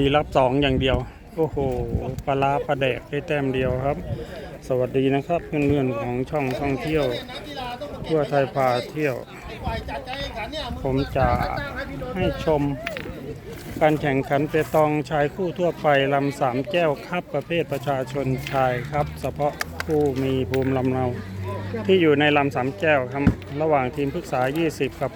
ตีรับสองอย่างเดียว โอ้โหปลาร้าปลาแดกได้แต้มเดียวครับ สวัสดีนะครับเพื่อนๆของช่องท่องเที่ยว ทั่วไทยพาเที่ยว ผมจะให้ชม การแข่งขันเปตองชายคู่ทั่วไปลำสามแก้วครับประเภทประชาชนชายครับ เฉพาะผู้มีภูมิลำเนาที่อยู่ในลำสามแก้วครับ ระหว่างทีมพฤกษา 20 กับ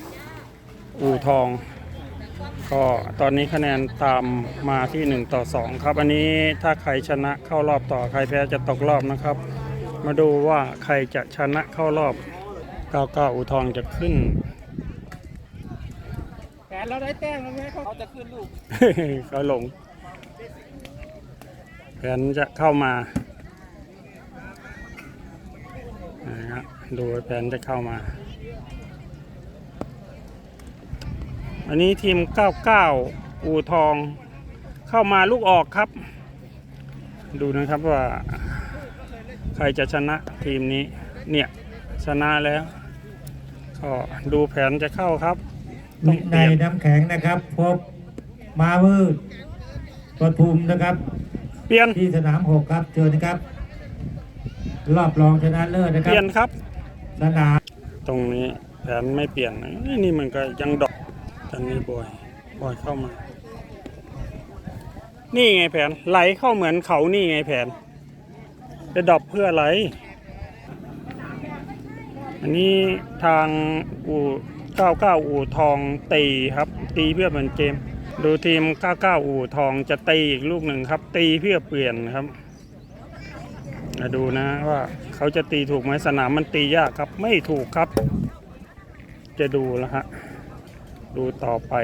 99 อู่ทอง ก็ตอนนี้คะแนนตามมาที่ 1 ต่อ 2 ครับ อันนี้ถ้าใครชนะเข้ารอบต่อใครแพ้จะตกรอบนะครับ มาดูว่าใครจะชนะเข้ารอบ99อู่ทองจะขึ้นแผนเราได้แต้มแล้วไหมเขาจะขึ้นลูกเขาหลงแผนจะเข้ามานะฮะดูแผนจะเข้ามา อันนี้ทีม 99 อูทอง เข้ามาลูกออกครับ ดูนะครับว่า ใครจะชนะทีมนี้ เนี่ย ชนะแล้ว ก็ดูแผนจะเข้าครับต้องเปในลี่ยนน้ำแข็งนะครับ พบมาเวอร์ปทุมนะครับ เปลี่ยนที่สนามหกครับเชิญนะครับ รอบรองชนะเลิศนะคเปรับลี่ยนครับ สนาม ตรงนี้แผนไม่เปลี่ยนนะนี่มันก็ยังดอก ตอนนี้บ่อยบ่อยเข้ามา นี่ไงแผนไหลเข้าเหมือนเขานี่ไงแผนจะดรอปเพื่ออะไรอันนี้ทางอู่99 อู่ทองตีครับ ตีเพื่อเหมือนเกม ดูทีม 99 อู่ทองจะตีอีกลูกหนึ่งครับ ตีเพื่อเปลี่ยนครับมาดูนะว่าเขาจะตีถูกไหมสนามมันตียากครับ ไม่ถูกครับ จะดูแล้วฮะ ดูต่อไป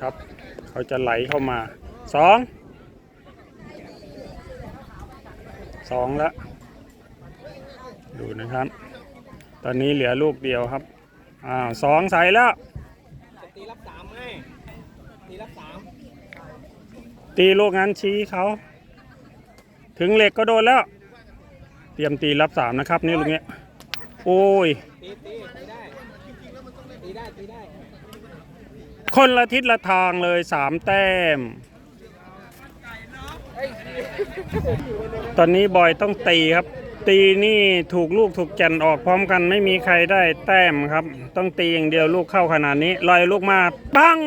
ครับ เขาจะไหลเข้ามาสองสองแล้วดูนะครับ ตอนนี้เหลือลูกเดียวครับอ้าวสองใส่แล้วจะตีรับสามไงตีรับสามตีลูกนั้นชี้เขา ถึงเหล็กก็โดนแล้ว เตรียมตีรับสามนะครับ นี่ลูกเนี้ย โอ้ย ตีตีตีได้ตีได้ตีได้คนละทิศละทางเลยสามแต้ม ตอนนี้บอยต้องตีครับ ตีนี่ถูกลูกถูกแก่นออกพร้อมกันไม่มีใครได้แต้มครับ ต้องตีอย่างเดียวลูกเข้าขนาดนี้ลอยลูกมาปั้ง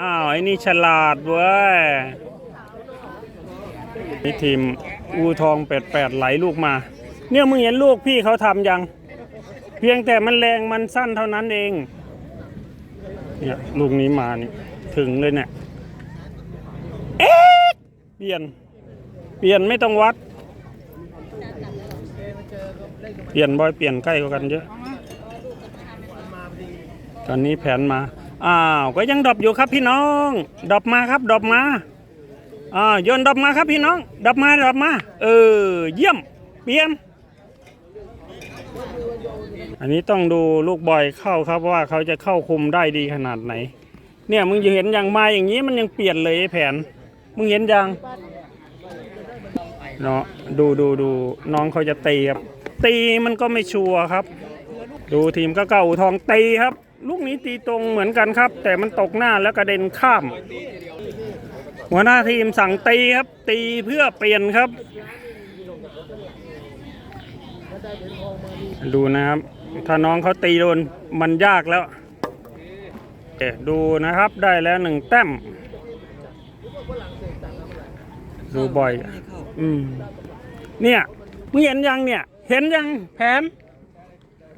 อ้าวไอ้นี่ฉลาดเว้ยนี่ทีมอูทองแปดแปดไหลลูกมา เนี่ยมึงเห็นลูกพี่เขาทำยัง เพียงแต่มันแรงมันสั้นเท่านั้นเองเนี่ยลูกนี้มานี่ถึงเลยเนี่ยเอ๊ะเปลี่ยน เปลี่ยนไม่ต้องวัด เปลี่ยนบ่อยเปลี่ยนใกล้กว่ากันเยอะตอนนี้แผนมา อ้าว ก็ยังดอปอยู่ครับพี่น้อง ดอปมาครับ ดอปมาอ่าโยนดอปมาครับพี่น้อง ดอปมา ดอปมา เออ เยี่ยม เปลี่ยน อันนี้ต้องดูลูกบอยเข้าครับว่าเขาจะเข้าคุมได้ดีขนาดไหน เนี่ยมึงเห็นอย่างมาอย่างนี้มันยังเปลี่ยนเลยไอ้แผน มึงเห็นยังเนาะดูดูดูน้องเขาจะตีครับ ตีมันก็ไม่ชัวร์ครับ ดูทีมก็เก่าทองตีครับ ลูกนี้ตีตรงเหมือนกันครับ แต่มันตกหน้าแล้วกระเด็นข้าม หัวหน้าทีมสั่งตีครับ ตีเพื่อเปลี่ยนครับ ดูนะครับ ถ้าน้องเขาตีโดนมันยากแล้วเอ๊ะดูนะครับได้แล้วหนึ่งแต้มดูบ่อย อืม เนี่ยมึงเห็นยังเนี่ย เห็นยังแผน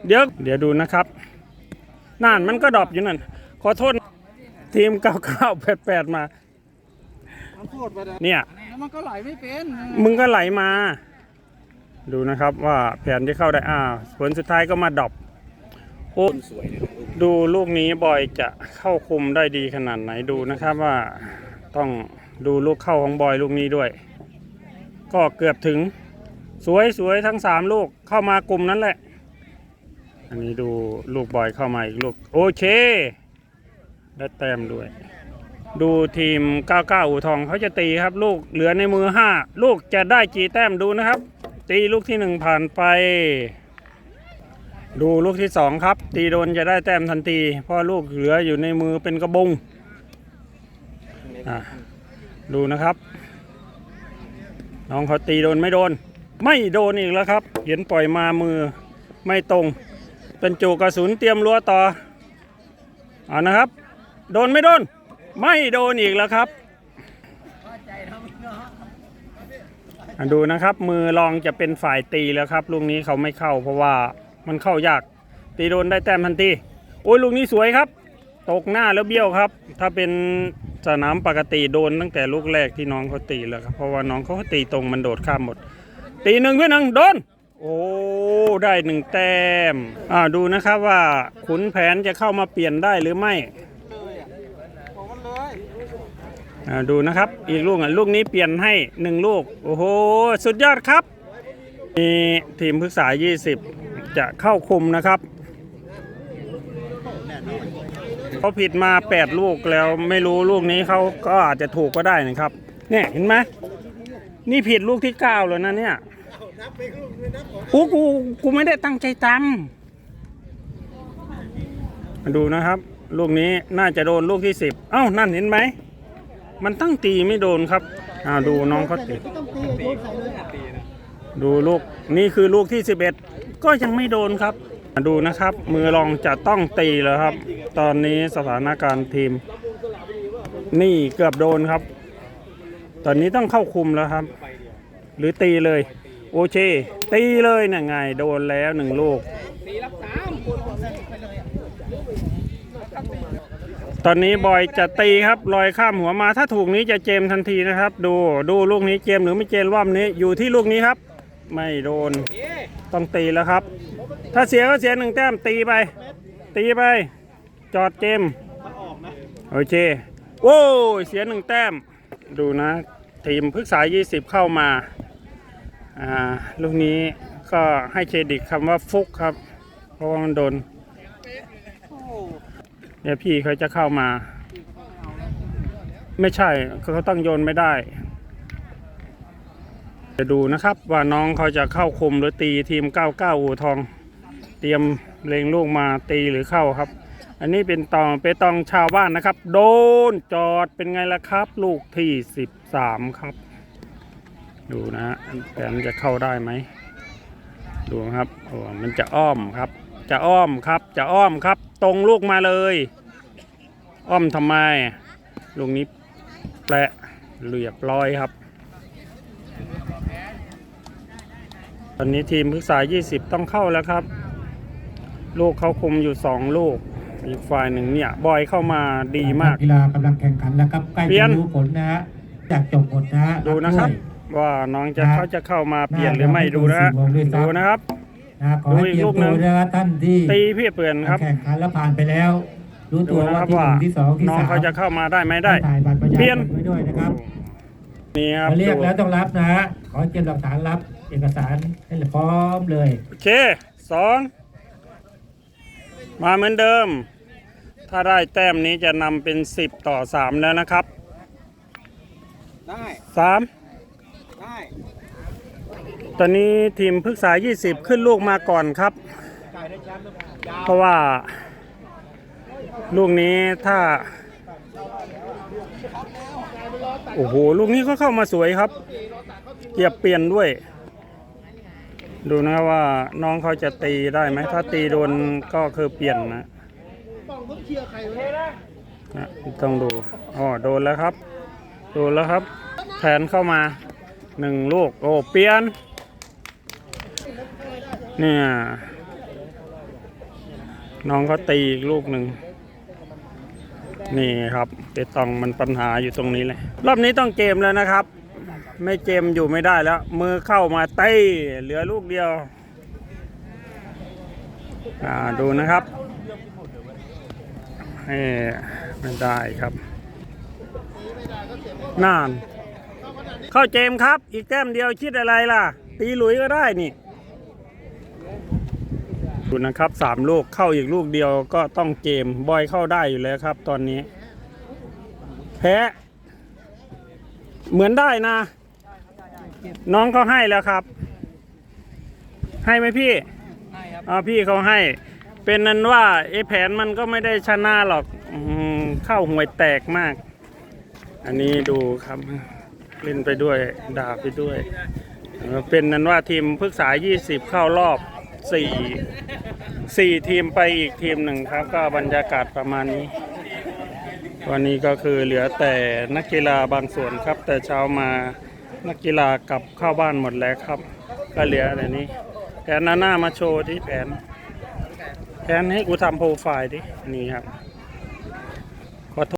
เดี๋ยว เดี๋ยวดูนะครับนั่นมันก็ดรอปอยู่นั่น ขอโทษ ทีม9988มาทำโทษไปนะเนี่ยแล้วมันก็ไหลไม่เป็น มึงก็ไหลมา ดูนะครับว่าแผนที่เข้าได้อ่าผลสุดท้ายก็มาดรอปโอ้ดูลูกนี้บอยจะเข้าคุมได้ดีขนาดไหนดูนะครับว่าต้องดูลูกเข้าของบอยลูกนี้ด้วย ก็เกือบถึงสวยสวยทั้งสามลูกเข้ามากลุ่มนั้นแหละ อันนี้ดูลูกบอยเข้ามาอีกลูกโอเค ได้แต้มด้วย ดูทีม 99 อู่ทองเขาจะตีครับ ลูกเหลือในมือ 5 ลูกจะได้กี่แต้มดูนะครับ ตีลูกที่1ผ่านไป ดูลูกที่สองครับ ตีโดนจะได้แต้มทันทีเพราะลูกเหลืออยู่ในมือเป็นกระบุงอะดูนะครับ น้องเขาตีโดนไม่โดน ไม่โดนอีกแล้วครับ เห็นปล่อยมามือไม่ตรง เป็นจูกระสุนเตรียมรั้วต่อเอานะครับ โดนไม่โดน ไม่โดนอีกแล้วครับอะ ดูนะครับมือรองจะเป็นฝ่ายตีแล้วครับลูกนี้เขาไม่เข้า เพราะว่ามันเข้ายาก ตีโดนได้แต้มทันทีโอ้ยลูกนี้สวยครับ ตกหน้าแล้วเบี้ยวครับ ถ้าเป็นสนามปกติโดนตั้งแต่ลูกแรกที่น้องเขาตีแล้วครับเพราะว่าน้องเขาตีตรงมันโดดข้ามหมด ตีหนึ่งเพื่อนหนึ่งโดนโอ้ได้หนึ่งแต้มอ่าดูนะครับว่าขุนแผนจะเข้ามาเปลี่ยนได้หรือไม่ บอกกันเลย อ่า ดูนะครับอีกลูกอะลูกนี้เปลี่ยนให้หนึ่งลูก โอ้โห สุดยอดครับมีทีมพึกษา 20 จะเข้าคุมนะครับเขาผิดมา 8 ลูกแล้วไม่รู้ลูกนี้เขาก็อาจจะถูกก็ได้นะครับ เนี่ยเห็นไหมนี่ผิดลูกที่ 9 แล้วนะเนี่ยกูกูกูไม่ได้ตั้งใจตำมาดูนะครับ ลูกนี้น่าจะโดนลูกที่ 10 เอ้านั่นเห็นไหม มันตั้งตีไม่โดนครับอ่าดูน้องเขาติดดูลูกนี่คือลูกที่ 11 ก็ยังไม่โดนครับดูนะครับ มือรองจะต้องตีแล้วครับ ตอนนี้สถานการณ์ทีม นี่เกือบโดนครับ ตอนนี้ต้องเข้าคุมแล้วครับ หรือตีเลย โอเคตีเลยน่ะไง โดนแล้วหนึ่งลูกตีรับสา ตอนนี้บอยจะตีครับลอยข้ามหัวมาถ้าถูกนี้จะเจมทันทีนะครับ ดูดูลูกนี้เจมหรือไม่เจมรอบนี้อยู่ที่ลูกนี้ครับ ไม่โดนต้องตีแล้วครับ ถ้าเสียก็เสียหนึ่งแต้มตีไป ตีไป จอดเจมโอเคโอ้เสียหนึ่งแต้ม ดูนะ ทีมพฤกษา 20 เข้ามาอ่าลูกนี้ก็ให้เครดิตคำว่าฟุกครับ เพราะว่ามันโดน เนี่ยพี่เขาจะเข้ามา ไม่ใช่เขาตั้งโยนไม่ได้ จะดูนะครับว่าน้องเขาจะเข้าคุมหรือตีทีม 99อู่ทอง เตรียมเลงลูกมาตีหรือเข้าครับ อันนี้เป็นตองเปตองชาวบ้านนะครับ โดนจอดเป็นไงล่ะครับ ลูกที่ 13 ครับ ดูนะฮะแผนจะเข้าได้ไหมดูครับโอ้มันจะอ้อมครับ จะอ้อมครับจะอ้อมครับ ตรงลูกมาเลย อ้อมทำไม ลูกนี้แปะเรียบร้อยครับ ตอนนี้ทีมพึกษา 20 ต้องเข้าแล้วครับ ลูกเขาคุมอยู่ 2 ลูก อีกฝ่ายหนึ่งเนี่ย บอยเข้ามาดีมากกีฬากำลังแข่งขันแล้วครับ ใกล้เปลี่ยจะนรู้ผลนะฮะจากจบหมดนะฮะดูนะครับด้วยว่าน้องจะเขาจะเข้ามาเปลี่ยนหรือไม่ดูนะฮะดูนะครับ นะขอให้ดูอีกเตรียลูมกหนึ่ตัวงนะฮะท่านที่ตีพี่เปลี่ยนครับแข่งขันแล้วผ่านไปแล้ว รู้ดูตัวนะว่าครับที่หว่านึ่งที่สองที่น้องสามเขาจะเข้ามาได้ไหมได้ถ่ายบัตรประชาเปลี่ยชนนไว้ด้วยนะครับนี่ครับมาเรียกดูแล้วต้องรับนะฮะขอเก็บหลักฐานรับเอกสารให้พร้อมเลยโอเคสองมาเหมือนเดิม ถ้าได้แต้มนี้จะนำเป็น 10 ต่อ 3 แล้วนะครับ ได้ 3 ได้ ตอนนี้ทีมพฤกษา 20 ขึ้นลูกมาก่อนครับ เพราะว่าลูกนี้ถ้า โอ้โห ลูกนี้ก็เข้ามาสวยครับ เกียบเปลี่ยนด้วย ดูนะว่าน้องเขาจะตีได้ไหม ถ้าตีโดนก็คือเปลี่ยนนะนะต้องดู อ๋อ โดนแล้วครับ โดนแล้วครับแผนเข้ามาหนึ่งลูก โอ้ เปลี่ยน เนี่ย น้องเขาตีอีกลูกหนึ่ง นี่ครับเปตองมันปัญหาอยู่ตรงนี้เลย รอบนี้ต้องเกมแล้วนะครับ ไม่เกมอยู่ไม่ได้แล้ว มือเข้ามาเต้เหลือลูกเดียว อ่าดูนะครับเอ้ไม่ได้ครับนาน เข้าเจมครับ อีกแต้มเดียวคิดอะไรล่ะ ตีหลุยก็ได้นี่ ดูนะครับสามลูกเข้าอีกลูกเดียวก็ต้องเกมบอยเข้าได้อยู่แล้วครับ ตอนนี้ แพ้ เหมือนได้นะ น้องเขาให้แล้วครับ ให้ไหมพี่ได้ครับอ่าพี่เขาให้ เป็นนั้นว่าไอ้แผนมันก็ไม่ได้ชนะหรอกอมเข้าห่วยแตกมาก อันนี้ดูครับเล่นไปด้วยด่าไปด้วยเออเป็นนั้นว่าทีมพฤกษา 20 เข้ารอบ สี่ทีมไปอีกทีมหนึ่งครับ ก็บรรยากาศประมาณนี้ วันนี้ก็คือเหลือแต่นักกีฬาบางส่วนครับ แต่เช้ามานักกีฬากลับเข้าบ้านหมดแล้วครับ ก็เหลือแต่นี้แผนนาหน้ามาโชว์ที่แผนแผนให้กูทำโปรไฟล์ดินี่ครับ